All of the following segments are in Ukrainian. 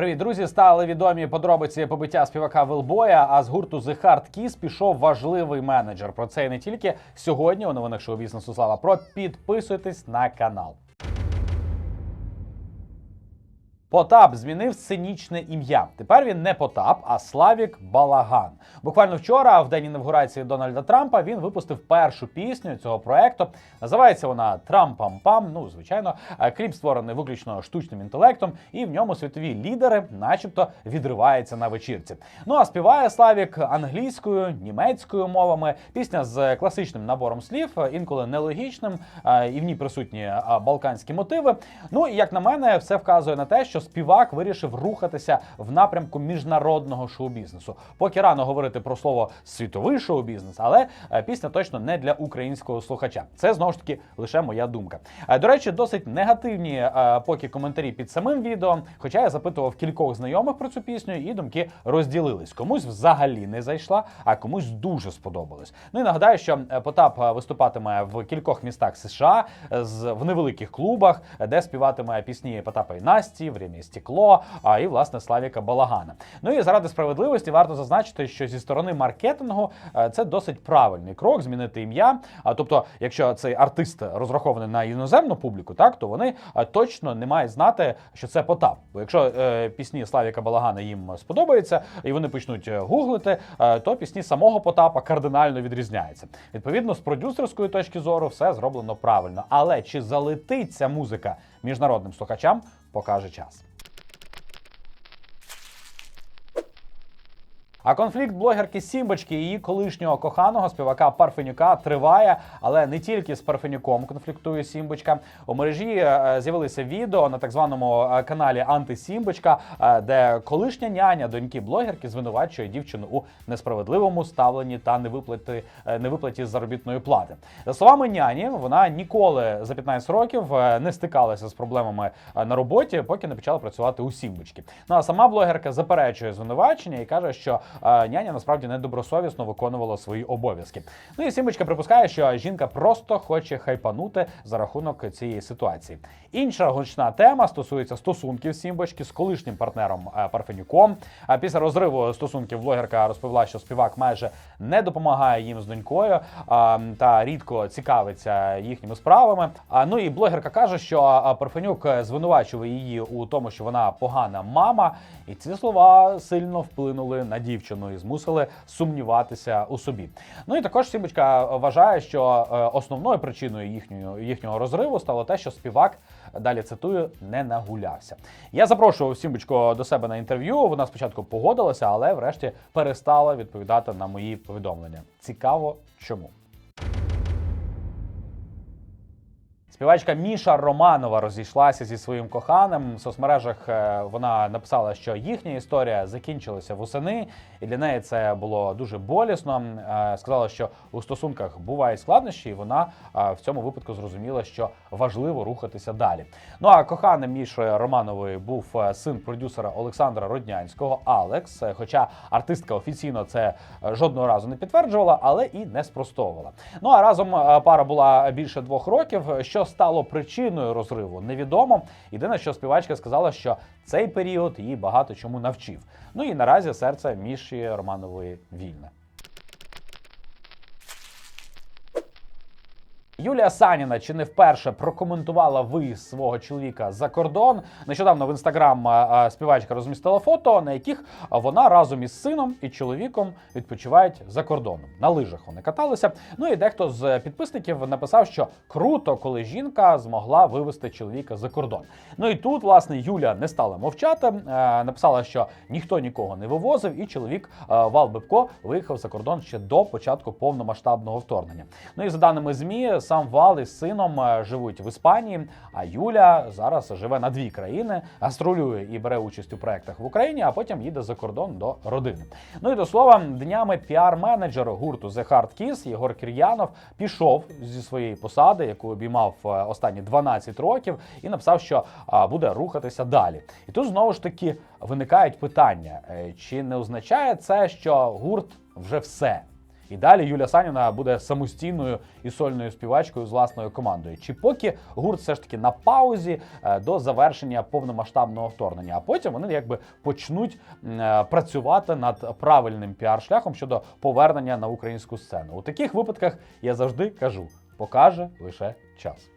Привіт, друзі! Стали відомі подробиці побиття співака Велбоя. А з гурту The Hard Kiss пішов важливий менеджер. Про це і не тільки сьогодні. У новинах шоу бізнесу слава про підписуйтесь на канал. Потап змінив сценічне ім'я. Тепер він не Потап, а Славік Балаган. Буквально вчора, в день інавгурації Дональда Трампа, він випустив першу пісню цього проекту. Називається вона Трампам-пам. Ну, звичайно, Е, кліп створений виключно штучним інтелектом, і в ньому світові лідери, начебто, відриваються на вечірці. Ну а співає Славік англійською, німецькою мовами. Пісня з класичним набором слів, е, інколи нелогічним, е, і в ній присутні балканські мотиви. Ну і як на мене, все вказує на те, що співак вирішив рухатися в напрямку міжнародного шоу-бізнесу. Поки рано говорити про слово світовий шоу-бізнес, але е, пісня точно не для українського слухача. Це знову ж таки лише моя думка. Е, До речі, досить негативні е, поки коментарі під самим відео. Хоча я запитував кількох знайомих про цю пісню, і думки розділились. Комусь взагалі не зайшла, а комусь дуже сподобалось. Ну і нагадаю, що Потап виступатиме в кількох містах США з в невеликих клубах, де співатиме пісні Потапа і Насті, «Время і стекло, а і власне Славіка Балагана. Ну і заради справедливості варто зазначити, що зі сторони маркетингу е, це досить правильний крок змінити ім'я. А тобто, якщо цей артист розрахований на іноземну публіку, так то вони е, точно не мають знати, що це Потап. Бо якщо е, пісні Славіка Балагана їм сподобаються, і вони почнуть гуглити, то пісні самого Потапа кардинально відрізняються. Відповідно, з продюсерської точки зору все зроблено правильно. Але чи залетить ця музика міжнародним слухачам, покаже час. А конфлікт блогерки Сімбочки і її колишнього коханого співака Парфенюка триває, але не тільки з Парфенюком конфліктує Сімбочка. У мережі е, з'явилися відео на так званому е, каналі Антисімбочка, е, де колишня няня доньки блогерки звинувачує дівчину у несправедливому ставленні та невиплаті, невиплаті заробітної плати. За словами няні, вона ніколи за 15 років не стикалася з проблемами на роботі, поки не почала працювати у Сімбочки. Ну а сама блогерка заперечує звинувачення і каже, що няня насправді недобросовісно виконувала свої обов'язки. Ну і Сімбочка припускає, що жінка просто хоче хайпанути за рахунок цієї ситуації. Інша гучна тема стосується стосунків Сімбочки з колишнім партнером е, Парфенюком. А після розриву стосунків блогерка розповіла, що співак майже не допомагає їм з донькою та рідко цікавиться їхніми справами. А ну і блогерка каже, що Парфенюк звинувачує її у тому, що вона погана мама, і ці слова сильно вплинули на дівчину і змусили сумніватися у собі. Ну і також Сімбочка вважає, що е, основною причиною їхнього, їхнього розриву стало те, що співак. Далі цитую, не нагулявся. Я запрошував Сімбочку до себе на інтерв'ю. Вона спочатку погодилася, але врешті перестала відповідати на мої повідомлення. Цікаво, чому. Співачка Міша Романова розійшлася зі своїм коханим. В соцмережах е, вона написала, що їхня історія закінчилася восени, і для неї це було дуже болісно. Е, Сказала, що у стосунках бувають складнощі, і вона е, в цьому випадку зрозуміла, що важливо рухатися далі. Ну а коханим Мішою Романової був син продюсера Олександра Роднянського Алекс. Хоча артистка офіційно це жодного разу не підтверджувала, але і не спростовувала. Ну а разом пара була більше двох років. Що стало причиною розриву, невідомо. Єдине, що співачка сказала, що цей період її багато чому навчив. Ну і наразі серце Міші Романової вільне. Юлія Саніна чи не вперше прокоментувала виїзд свого чоловіка за кордон. Нещодавно в інстаграм а, а, співачка розмістила фото, на яких вона разом із сином і чоловіком відпочивають за кордоном. На лижах вони каталися. Ну і дехто з підписників написав, що круто, коли жінка змогла вивезти чоловіка за кордон. Ну і тут, власне, Юля не стала мовчати. е, Написала, що ніхто нікого не вивозив, і чоловік е, Вал Бибко виїхав за кордон ще до початку повномасштабного вторгнення. Ну і за даними змі, сам Вал із сином е, живуть в Іспанії. А Юля зараз живе на дві країни, гастролює і бере участь у проектах в Україні, а потім їде за кордон до родини. Ну і до слова, днями піар-менеджер гурту The Hard Kiss Єгор Кір'янов пішов зі своєї посади, яку обіймав е, останні 12 років, і написав, що буде рухатися далі. І тут знову ж таки виникають питання: е, чи не означає це, що гурт вже все? І далі Юля Саніна буде самостійною і сольною співачкою з власною командою. Чи поки гурт все ж таки на паузі е, до завершення повномасштабного вторгнення, а потім вони якби почнуть е, працювати над правильним піар-шляхом щодо повернення на українську сцену. У таких випадках я завжди кажу: покаже лише час.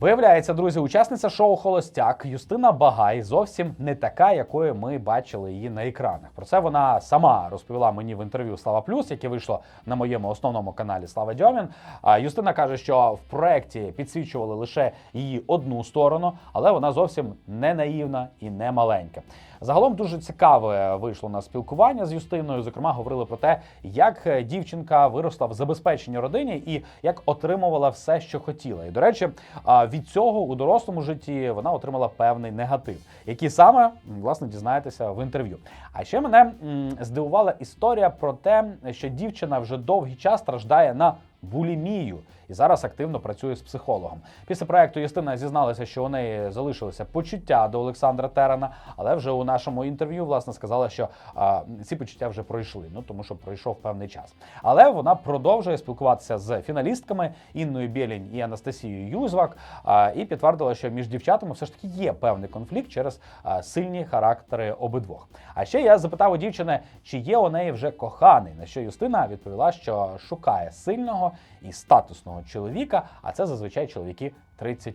Виявляється, друзі, учасниця шоу Холостяк Юстина Багай зовсім не така, якою ми бачили її на екранах. Про це вона сама розповіла мені в інтерв'ю Слава Плюс, яке вийшло на моєму основному каналі Слава Дьомін. Юстина каже, що в проєкті підсвічували лише її одну сторону, але вона зовсім не наївна і не маленька. Загалом дуже цікаве вийшло на спілкування з Юстиною. Зокрема, говорили про те, як е, дівчинка виросла в забезпеченій родині і як отримувала все, що хотіла. І до речі, від цього у дорослому житті вона отримала певний негатив, який саме власне дізнаєтеся в інтерв'ю. А ще мене здивувала історія про те, що дівчина вже довгий час страждає на булімію і зараз активно працює з психологом. Після проекту Юстина зізналася, що у неї залишилося почуття до Олександра Терена, але вже у нашому інтерв'ю власне сказала, що а, ці почуття вже пройшли. Ну тому що пройшов певний час. Але вона продовжує спілкуватися з фіналістками Інною Білінь і Анастасією Юзвак а, і підтвердила, що між дівчатами все ж таки є певний конфлікт через а, сильні характери обидвох. А ще я запитав у дівчини, чи є у неї вже коханий. На що Юстина відповіла, що шукає сильного і статусного чоловіка, а це зазвичай чоловіки 30+.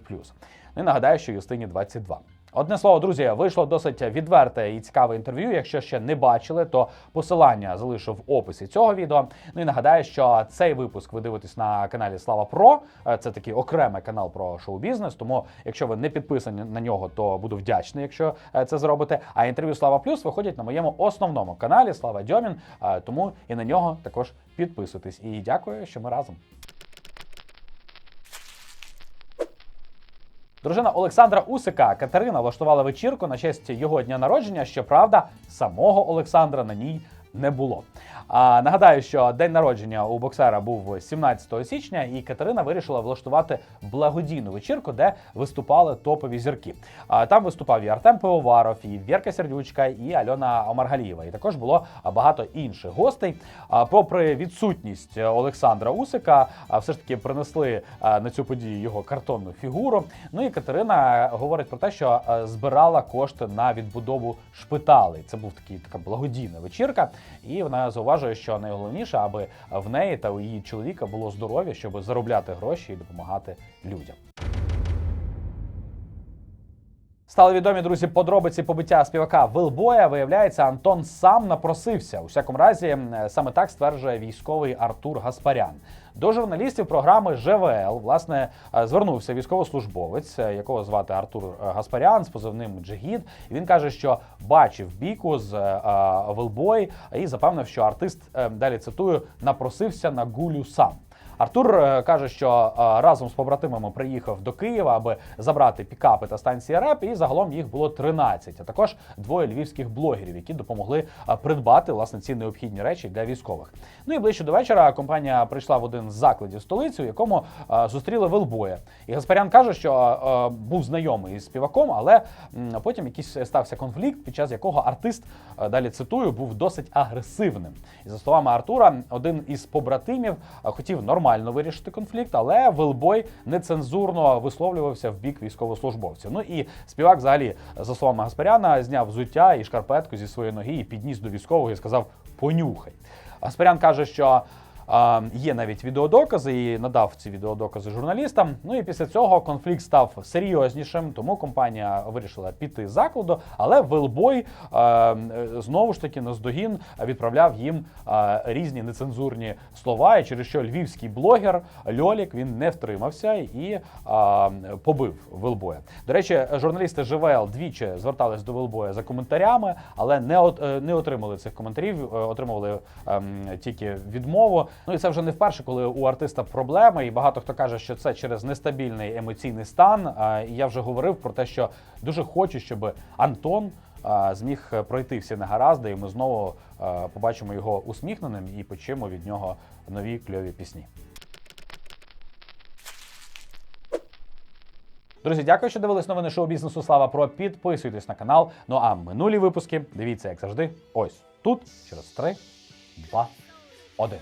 Ну і нагадаю, що Юстині 22. Одне слово, друзі, вийшло досить відверте і цікаве інтерв'ю. Якщо ще не бачили, то посилання залишу в описі цього відео. Ну і нагадаю, що цей випуск ви дивитесь на каналі Слава Про. Е, Це такий окремий канал про шоу-бізнес. Тому, якщо ви не підписані на нього, то буду вдячний, якщо е, це зробите. А інтерв'ю Слава Плюс виходять на моєму основному каналі Слава Дьомін. Е, Тому і на нього також підписуйтесь. І дякую, що ми разом. Дружина Олександра Усика Катерина влаштувала вечірку на честь його дня народження. Щоправда, самого Олександра на ній не було. А нагадаю, що день народження у боксера був 17 січня, і Катерина вирішила влаштувати благодійну вечірку, де виступали топові зірки. А там виступав і Артем Пивоваров, і Вірка Сердючка, і Альона Омаргалієва. І також було багато інших гостей. А попри відсутність Олександра Усика, все ж таки принесли на цю подію його картонну фігуру. Ну і Катерина говорить про те, що збирала кошти на відбудову шпиталей. Це був такий така благодійна вечірка, і вона зауважує, що найголовніше, аби в неї та у її чоловіка було здоров'я, щоб заробляти гроші і допомагати людям. Стали відомі друзі подробиці побиття співака Вилбоя. Виявляється, Антон сам напросився. У всякому разі, саме так стверджує військовий Артур Гаспарян. До журналістів програми ЖВЛ власне е, звернувся військовослужбовець, е, якого звати Артур е, Гаспарян з позивним Джигід. І він каже, що бачив бійку з е, е, Вилбой і запевнив, що артист е, далі цитую напросився на гулю сам. Артур е, каже, що е, разом з побратимами приїхав до Києва, аби забрати пікапи та станції РЕП, і загалом їх було 13, а також двоє львівських блогерів, які допомогли е, придбати власне ці необхідні речі для військових. Ну і ближче до вечора компанія прийшла в один з закладів столиці, у якому зустріли Велбоя. І Гаспарян каже, що був знайомий із співаком, але потім якийсь стався конфлікт, під час якого артист далі цитую був досить агресивним. І за словами Артура, один із побратимів хотів нормально вирішити конфлікт, але Велбой нецензурно висловлювався в бік військовослужбовців. Ну і співак, взагалі, за словами Гаспаряна, зняв взуття і шкарпетку зі своєї ноги і підніс до військового і сказав: Понюхай. Гаспарян каже, що. Є навіть відеодокази і надав ці відеодокази журналістам. Ну і після цього конфлікт став серйознішим, тому компанія вирішила піти з закладу. Але Велбой е, знову ж таки наздогін відправляв їм е, різні нецензурні слова, і через що львівський блогер Льолік він не втримався і е, побив Велбоя. До речі, журналісти ЖВЛ двічі звертались до Велбоя за коментарями, але не от, не отримали цих коментарів, отримували ем, тільки відмову. Ну і це вже не вперше, коли у артиста проблеми, і багато хто каже, що це через нестабільний емоційний стан. І я вже говорив про те, що дуже хочу, щоб Антон зміг пройти всі негаразди, і ми знову побачимо його усміхненим і почуємо від нього нові кльові пісні. Друзі, дякую, що дивились новини шоу бізнесу. Слава Про. Підписуйтесь на канал. Ну а минулі випуски дивіться, як завжди, ось тут через 3, 2, 1.